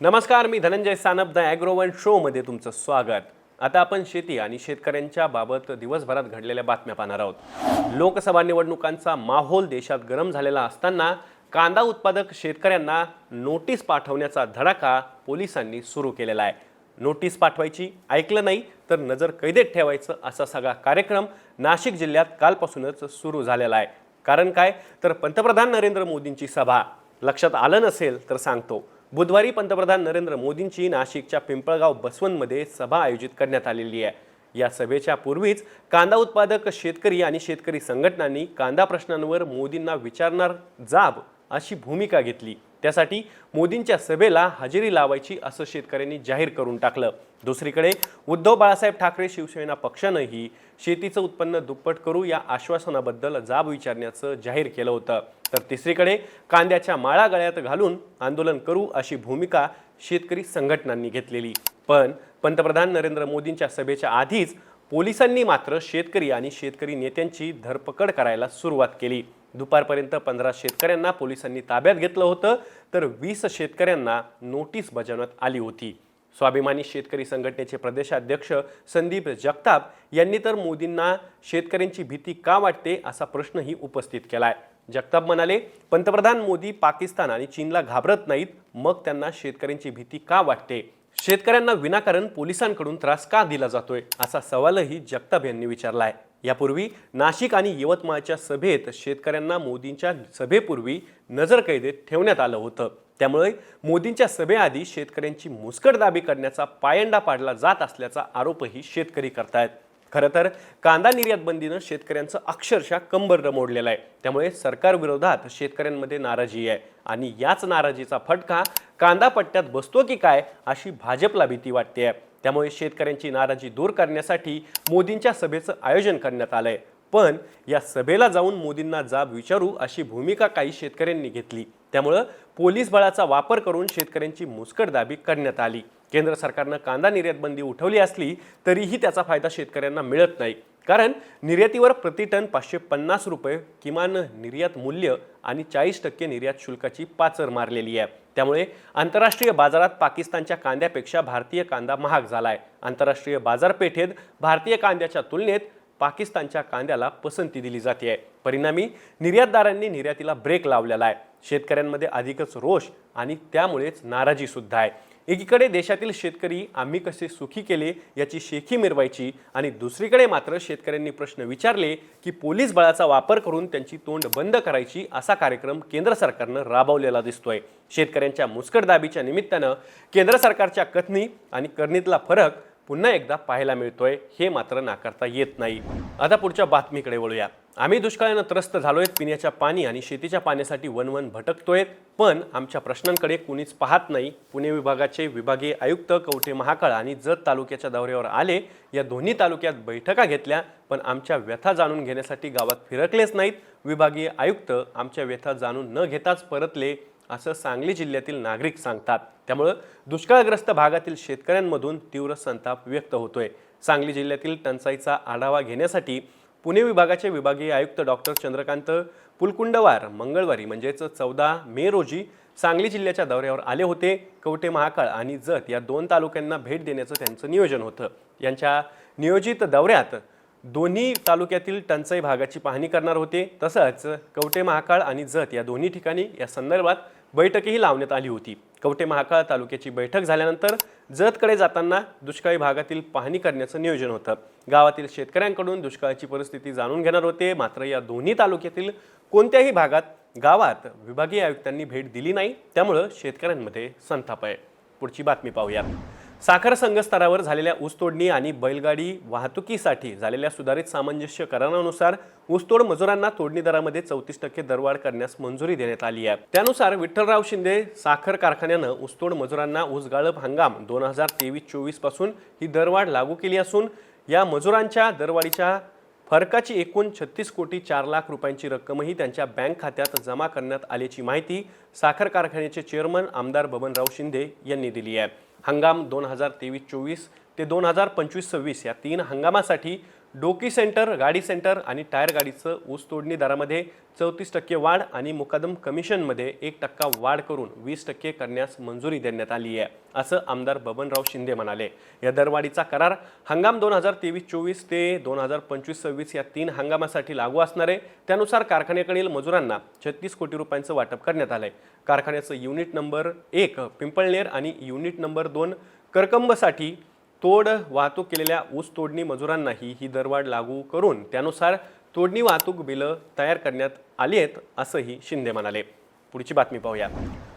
नमस्कार मी धनंजय सानप द ॲग्रोवन शोमध्ये तुमचं स्वागत. आता आपण शेती आणि शेतकऱ्यांच्या बाबत दिवसभरात घडलेल्या बातम्या पाहणार आहोत. लोकसभा निवडणुकांचा माहोल देशात गरम झालेला असताना कांदा उत्पादक शेतकऱ्यांना नोटीस पाठवण्याचा धडाका पोलिसांनी सुरू केलेला आहे. नोटीस पाठवायची ऐकलं नाही तर नजर कैदेत ठेवायचं असा सगळा कार्यक्रम नाशिक जिल्ह्यात कालपासूनच सुरू झालेला आहे. कारण काय? तर पंतप्रधान नरेंद्र मोदींची सभा. लक्षात आलं नसेल तर सांगतो. बुधवारी पंतप्रधान नरेंद्र मोदींची नाशिकच्या पिंपळगाव बसवनमध्ये सभा आयोजित करण्यात आलेली आहे. या सभेच्या पूर्वीच कांदा उत्पादक शेतकरी आणि शेतकरी संघटनांनी कांदा प्रश्नांवर मोदींना विचारणार जाब अशी भूमिका घेतली. त्यासाठी मोदींच्या सभेला हजेरी लावायची असं शेतकऱ्यांनी जाहीर करून टाकलं. दुसरीकडे उद्धव बाळासाहेब ठाकरे शिवसेना पक्षानंही शेतीचं उत्पन्न दुप्पट करू या आश्वासनाबद्दल जाब विचारण्याचं जाहीर केलं होतं. तर तिसरीकडे कांद्याच्या माळा गळ्यात घालून आंदोलन करू अशी भूमिका शेतकरी संघटनांनी घेतलेली. पण पंतप्रधान नरेंद्र मोदींच्या सभेच्या आधीच पोलिसांनी मात्र शेतकरी आणि शेतकरी नेत्यांची धरपकड करायला सुरुवात केली. दुपारपर्यंत पंधरा शेतकऱ्यांना पोलिसांनी ताब्यात घेतलं होतं तर वीस शेतकऱ्यांना नोटीस बजावण्यात आली होती. स्वाभिमानी शेतकरी संघटनेचे प्रदेशाध्यक्ष संदीप जगताप यांनी तर मोदींना शेतकऱ्यांची भीती का वाटते असा प्रश्नही उपस्थित केलाय. जगताप म्हणाले पंतप्रधान मोदी पाकिस्तान आणि चीनला घाबरत नाहीत मग त्यांना शेतकऱ्यांची भीती का वाटते? शेतकऱ्यांना विनाकारण पोलिसांकडून त्रास का दिला जातोय? असा सवालही जगताप यांनी विचारला आहे यापूर्वी नाशिक आणि यवतमाळच्या सभेत शेतकऱ्यांना मोदींच्या सभेपूर्वी नजरकैदेत ठेवण्यात आलं होतं. त्यामुळे मोदींच्या सभेआधी शेतकऱ्यांची मुस्कटदाबी करण्याचा पायंडा पाडला जात असल्याचा आरोपही शेतकरी करतायत. खरं तर कांदा निर्यात बंदीनं शेतकऱ्यांचं अक्षरशः कंबर रमोडलेलं आहे. त्यामुळे सरकारविरोधात शेतकऱ्यांमध्ये नाराजी आहे. आणि याच नाराजीचा फटका कांदा पट्ट्यात बसतो की काय अशी भाजपला भीती वाटते आहे त्यामुळे शेतकऱ्यांची नाराजी दूर करण्यासाठी मोदींच्या सभेचं आयोजन करण्यात आलं आहे पण या सभेला जाऊन मोदींना जाब विचारू अशी भूमिका काही शेतकऱ्यांनी घेतली. त्यामुळं पोलीस बळाचा वापर करून शेतकऱ्यांची मुस्कटदाबी करण्यात आली. केंद्र सरकारनं कांदा निर्यात बंदी उठवली असली तरीही त्याचा फायदा शेतकऱ्यांना मिळत नाही. कारण निर्यातीवर प्रतिटन पाचशे पन्नास रुपये किमान निर्यात मूल्य आणि चाळीस टक्के निर्यात शुल्काची पाचर मारलेली आहे. त्यामुळे आंतरराष्ट्रीय बाजारात पाकिस्तानच्या कांद्यापेक्षा भारतीय कांदा महाग झाला आहे आंतरराष्ट्रीय बाजारपेठेत भारतीय कांद्याच्या तुलनेत पाकिस्तानच्या कांद्याला पसंती दिली जाते. आहे परिणामी निर्यातदारांनी निर्यातीला ब्रेक लावलेला आहे. शेतकऱ्यांमध्ये अधिकच रोष आणि त्यामुळेच नाराजीसुद्धा आहे. एकीकडे देशातील शेतकरी आम्ही कसे सुखी केले याची शेखी मिरवायची आणि दुसरीकडे मात्र शेतकऱ्यांनी प्रश्न विचारले की पोलीस बळाचा वापर करून त्यांची तोंड बंद करायची असा कार्यक्रम केंद्र सरकारनं राबवलेला दिसतोय. शेतकऱ्यांच्या मुस्कटदाबीच्या निमित्तानं केंद्र सरकारच्या कथनी आणि करणीतला फरक पुन्हा एकदा पाहायला मिळतोय हे मात्र नाकारता येत नाही. आता पुढच्या बातमीकडे वळूया. आम्ही दुष्काळानं त्रस्त झालोय पिण्याच्या पाणी आणि शेतीच्या पाण्यासाठी वनवन भटकतोय पण आमच्या प्रश्नांकडे कुणीच पाहत नाही. पुणे विभागाचे विभागीय आयुक्त कवठे महाकाळ आणि जत तालुक्याच्या दौऱ्यावर आले. या दोन्ही तालुक्यात बैठका घेतल्या पण आमच्या व्यथा जाणून घेण्यासाठी गावात फिरकलेच नाहीत. विभागीय आयुक्त आमच्या व्यथा जाणून न घेताच परतले असं सांगली जिल्ह्यातील नागरिक सांगतात. त्यामुळं दुष्काळग्रस्त भागातील शेतकऱ्यांमधून तीव्र संताप व्यक्त होतोय. सांगली जिल्ह्यातील टंचाईचा आढावा घेण्यासाठी पुणे विभागाचे विभागीय आयुक्त डॉक्टर चंद्रकांत पुलकुंडवार मंगळवारी म्हणजेच चौदा मे रोजी सांगली जिल्ह्याच्या दौऱ्यावर आले होते. कवटे महाकाळ आणि जत या दोन तालुक्यांना भेट देण्याचं त्यांचं नियोजन होतं. यांच्या नियोजित दौऱ्यात दोन्ही तालुक्यातील टंचाई भागाची पाहणी करणार होते. तसंच कवटे महाकाळ आणि जत या दोन्ही ठिकाणी या संदर्भात बैठकही लावण्यात आली होती. कवटे महाकाळ तालुक्याची बैठक झाल्यानंतर जतकडे जाताना दुष्काळी भागातील पाहणी करण्याचं नियोजन होतं. गावातील शेतकऱ्यांकडून दुष्काळाची परिस्थिती जाणून घेणार होते. मात्र या दोन्ही तालुक्यातील कोणत्याही भागात गावात विभागीय आयुक्तांनी भेट दिली नाही. त्यामुळं शेतकऱ्यांमध्ये संताप आहे. पुढची बातमी पाहूया. साखर संघ स्तरावर झालेल्या ऊसतोडणी आणि बैलगाडी वाहतुकीसाठी झालेल्या सुधारित सामंजस्य करारानुसार ऊसतोड मजुरांना तोडणी दरामध्ये चौतीस टक्के दरवाढ करण्यास मंजुरी देण्यात आली आहे. त्यानुसार विठ्ठलराव शिंदे साखर कारखान्यानं ऊसतोड मजुरांना ऊस गाळप हंगाम दोन हजार तेवीस चोवीसपासून ही दरवाढ लागू केली असून या मजुरांच्या दरवाढीच्या फरकाची एकूण छत्तीस कोटी चार लाख रुपयांची रक्कमही त्यांच्या बँक खात्यात जमा करण्यात आल्याची माहिती साखर कारखान्याचे चेअरमन आमदार बबनराव शिंदे यांनी दिली आहे. हंगाम दोन हजार तेवीस चोवीस ते दोन हजार पंचवीस सव्वीस या तीन हंगामासाठी डोकी सेंटर गाडी सेंटर आणि टायर गाडीचं ऊस तोडणी दरामध्ये चौतीस टक्के वाढ आणि मुकादम कमिशनमध्ये एक टक्का वाढ करून वीस टक्के करण्यास मंजुरी देण्यात आली आहे असं आमदार बबनराव शिंदे म्हणाले. या दरवाढीचा करार हंगाम दोन हजार तेवीस चोवीस ते दोन हजार पंचवीस सव्वीस या तीन हंगामासाठी लागू असणार आहे. त्यानुसार कारखान्याकडील मजुरांना छत्तीस कोटी रुपयांचं वाटप करण्यात आलं आहे कारखान्याचं युनिट नंबर एक पिंपळनेर आणि युनिट नंबर दोन करकंबसाठी तोड वाहतूक केलेल्या ऊस तोडणी मजुरांनाही ही दरवाढ लागू करून त्यानुसार तोडणी वाहतूक बिलं तयार करण्यात आली आहेत असंही शिंदे म्हणाले. पुढची बातमी पाहूया.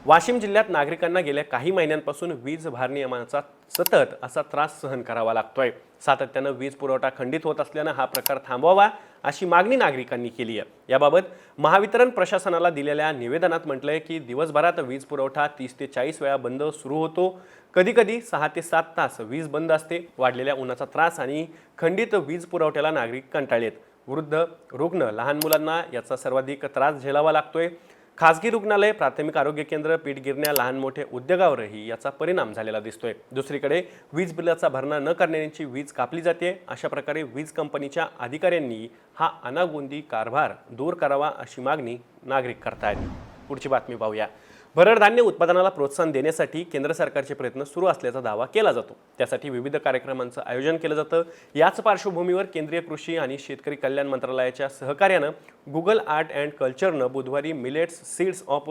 वाशिम जिल्ह्यात नागरिकांना गेल्या काही महिन्यांपासून वीज भारनियमनाचा सतत असा त्रास सहन करावा लागतोय. सातत्यानं वीज पुरवठा खंडित होत असल्यानं हा प्रकार थांबवावा अशी मागणी नागरिकांनी केली आहे. याबाबत महावितरण प्रशासनाला दिलेल्या निवेदनात म्हटलंय की दिवसभरात वीज पुरवठा तीस ते चाळीस वेळा बंद सुरू होतो. कधीकधी सहा ते सात तास वीज बंद असते. वाढलेल्या उन्हाचा त्रास आणि खंडित वीज पुरवठ्याला नागरिक कंटाळलेत. वृद्ध रुग्ण लहान मुलांना याचा सर्वाधिक त्रास झेलावा लागतोय. खासगी रुग्णालय प्राथमिक आरोग्य केंद्र पीठ गिरण्या लहान मोठे उद्योगावरही याचा परिणाम झालेला दिसतोय. दुसरीकडे वीज बिलाचा भरणा न करणाऱ्यांची वीज कापली जाते. अशा प्रकारे वीज कंपनीच्या अधिकाऱ्यांनी हा अनागोंदी कारभार दूर करावा अशी मागणी नागरिक करतायत. पुढची बातमी पाहूया. भरड धान्य उत्पादनाला प्रोत्साहन देण्यासाठी केंद्र सरकारचे प्रयत्न सुरू असल्याचा दावा केला जातो. त्यासाठी विविध कार्यक्रमांचं आयोजन केलं जातं. याच पार्श्वभूमीवर केंद्रीय कृषी आणि शेतकरी कल्याण मंत्रालयाच्या सहकार्यानं गुगल आर्ट अँड कल्चरनं बुधवारी millets seeds of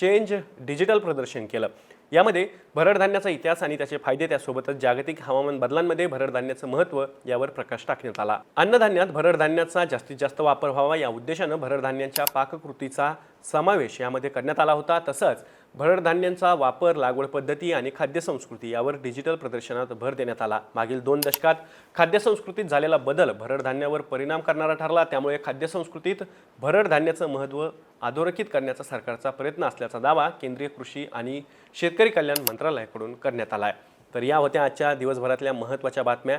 change digital प्रदर्शन केलं. यामध्ये भरडधान्याचा इतिहास आणि त्याचे फायदे त्यासोबतच जागतिक हवामान बदलांमध्ये भरडधान्याचं महत्त्व यावर प्रकाश टाकण्यात आला. अन्नधान्यात भरडधान्याचा जास्तीत जास्त वापर व्हावा या उद्देशानं भरडधान्याच्या पाककृतीचा समावेश यामध्ये करण्यात आला होता. तसंच भरडधान्यांचा वापर लागवड पद्धती आणि खाद्यसंस्कृती यावर डिजिटल प्रदर्शनात भर देण्यात आला. मागील दोन दशकात खाद्यसंस्कृतीत झालेला बदल भरडधान्यावर परिणाम करणारा ठरला. त्यामुळे खाद्यसंस्कृतीत भरडधान्याचं महत्त्व अधोरेखित करण्याचा सरकारचा प्रयत्न असल्याचा दावा केंद्रीय कृषी आणि शेतकरी कल्याण मंत्रालयाकडून करण्यात आला आहे तर या होत्या आजच्या दिवसभरातल्या महत्त्वाच्या बातम्या.